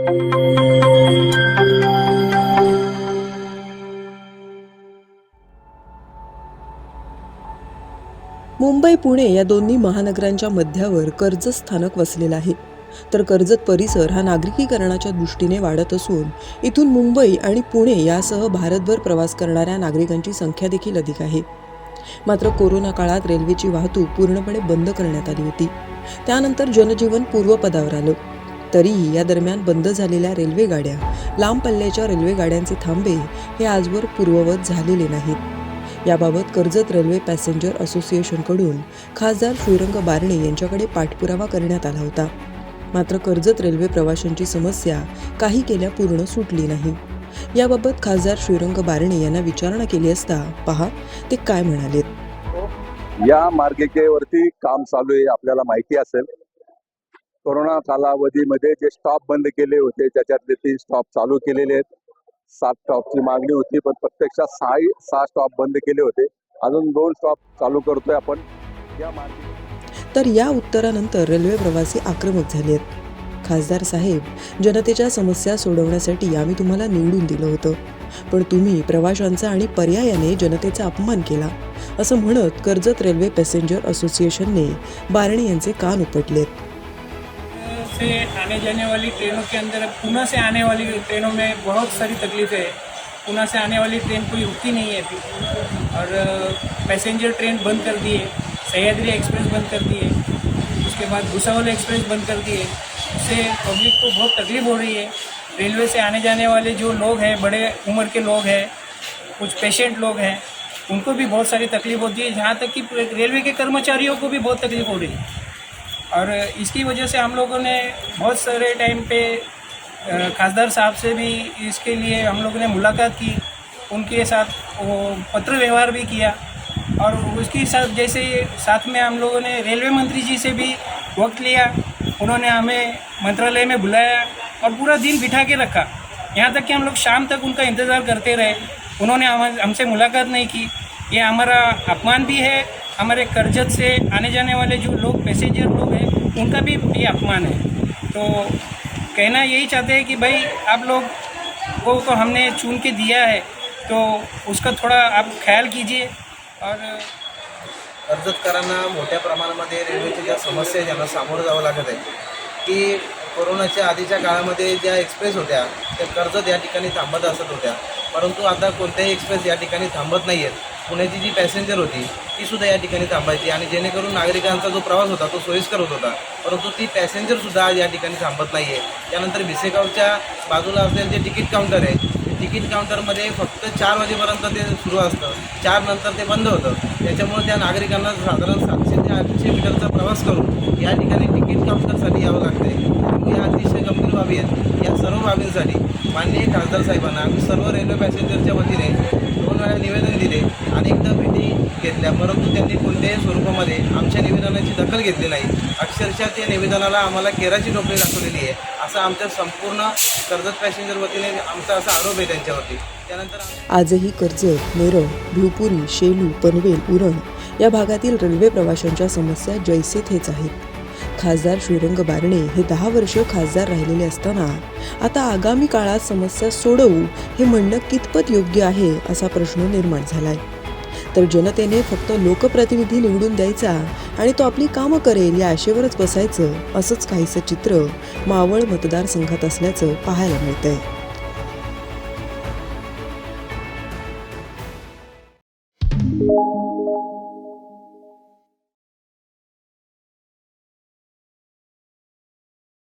मुंबई पुणे या दोन्ही महानगरांच्या मध्यावर कर्जत स्थानक वसलेलं आहे. तर कर्जत परिसर हा नागरिकीकरणाच्या दृष्टीने वाढत असून इथून मुंबई आणि पुणे यासह भारतभर प्रवास करणाऱ्या नागरिकांची संख्या देखील अधिक आहे. मात्र कोरोना काळात रेल्वेची वाहतूक पूर्णपणे बंद करण्यात आली होती. त्यानंतर जनजीवन पूर्वपदावर आलं. तरीही या दरम्यान बंद झालेल्या रेल्वेगाड्या लांब पल्ल्याच्या रेल्वेगाड्यांचे थांबे हे आजवर पूर्ववत झालेले नाहीत. याबाबत कर्जत रेल्वे पॅसेंजर असोसिएशनकडून खासदार श्रीरंग बारणे यांच्याकडे पाठपुरावा करण्यात आला होता. मात्र कर्जत रेल्वे प्रवाशांची समस्या काही केल्या पूर्ण सुटली नाही. याबाबत खासदार श्रीरंग बारणे यांना विचारणा केली असता पहा ते काय म्हणालेत. या मार्गिकेवरती काम चालू आहे आपल्याला माहिती असेल. कोरोना कालावधीमध्ये जे स्टॉप बंद केले होते त्याच्यातले तीन स्टॉप चालू केलेले आहेत. सात स्टॉपची मागणी होती पण प्रत्यक्षात सहा सहा स्टॉप बंद केले होते. अजून दोन स्टॉप चालू करतोय आपण. या तर या उत्तरानंतर रेल्वे प्रवासी आक्रमक झाले आहेत. खासदार साहेब जनतेच्या समस्या सोडवण्यासाठी आम्ही तुम्हाला निवडून दिलं होतं. पण तुम्ही प्रवाशांचा आणि पर्यायाने जनतेचा अपमान केला. असं म्हणत कर्जत रेल्वे पॅसेंजर असोसिएशनने बारणे यांचे कान उपटलेत. से आने जाने वाली ट्रेनों के अंदर अब पूना से आने वाली ट्रेनों में बहुत सारी तकलीफें हैं। पूना से आने वाली ट्रेन कोई रुकती नहीं है अभी। और पैसेंजर ट्रेन बंद कर दिए, सह्याद्री एक्सप्रेस बंद कर दिए, उसके बाद भूसावल एक्सप्रेस बंद कर दिए। उससे पब्लिक को बहुत तकलीफ़ हो रही है। रेलवे से आने जाने वाले जो लोग हैं, बड़े उम्र के लोग हैं, कुछ पेशेंट लोग हैं, उनको भी बहुत सारी तकलीफ़ होती है, जहाँ तक कि रेलवे के कर्मचारियों को भी बहुत तकलीफ़ हो रही है। और इसकी वजह से हम लोगों ने बहुत सारे टाइम पे खासदार साहब से भी इसके लिए हम लोगों ने मुलाकात की। उनके साथ वो पत्र व्यवहार भी किया। और उसके साथ जैसे साथ में हम लोगों ने रेलवे मंत्री जी से भी वक्त लिया। उन्होंने हमें मंत्रालय में बुलाया और पूरा दिन बिठा के रखा। यहाँ तक कि हम लोग शाम तक उनका इंतज़ार करते रहे। उन्होंने हम, हमसे मुलाकात नहीं की। ये हमारा अपमान भी है हमारे कर्जत से आने जाने वाले जो लोग पैसेंजर लोग हैं उनका भी ये अपमान है। तो कहना यही चाहते हैं कि भाई आप लोग को तो हमने चुन के दिया है तो उसका थोड़ा आप ख्याल कीजिए और कर्जतकरांना मोठ्या प्रमाणामध्ये रेल्वेच्या ज्या समस्या आहेत ज्यांना सामोरं जावं लागत आहे की कोरोनाच्या आधीच्या काळामध्ये ज्या एक्सप्रेस होत्या त्या कर्जत या ठिकाणी थांबत असत होत्या. परंतु आता कोणत्याही एक्सप्रेस या ठिकाणी थांबत नाही आहेत पुण्याची जी पॅसेंजर होती ती सुद्धा या ठिकाणी थांबायची आणि जेणेकरून नागरिकांचा जो प्रवास होता तो सोयीस्कर होत होता. परंतु ती पॅसेंजरसुद्धा आज या ठिकाणी थांबत नाही आहे त्यानंतर भिसेगावच्या बाजूला असलेलं जे तिकीट काउंटर आहे तिकीट काउंटरमध्ये फक्त चार वाजेपर्यंत ते सुरू असतं. चार नंतर ते बंद होतं. त्याच्यामुळे त्या नागरिकांना साधारण सातशे ते आठशे मीटरचा प्रवास करून या ठिकाणी तिकीट काउंटरसाठी यावं लागतं या अतिशय गंभीर बाबी आहेत या सर्व माननीय खासदार साहेबांना आम्ही सर्व रेल्वे पॅसेंजरच्या वतीने दोन वेळा निवेदन दिले अनेकदा भेटी घेतल्या परंतु त्यांनी कोणत्याही स्वरूपामध्ये आमच्या निवेदनाची दखल घेतली नाही. अक्षरशः त्या निवेदनाला आम्हाला केराची टोपली दाखवलेली आहे असा आमच्या संपूर्ण कर्जत पॅसेंजर वतीने आमचा असा आरोप आहे त्यांच्यावरती. त्यानंतर आजही कर्जत नेरळ भिवपुरी शेलू पनवेल उरण या भागातील रेल्वे प्रवाशांच्या समस्या जैसे थेच आहेत. खासदार श्रीरंग बारणे हे दहा वर्ष खासदार राहिलेले असताना आता आगामी काळात समस्या सोडवू हे म्हणणं कितपत योग्य आहे असा प्रश्न निर्माण झालाय. तर जनतेने फक्त लोकप्रतिनिधी निवडून द्यायचा आणि तो आपली कामं करेल या आशेवरच बसायचं असंच काहीसं चित्र मावळ मतदारसंघात असल्याचं पाहायला मिळतंय.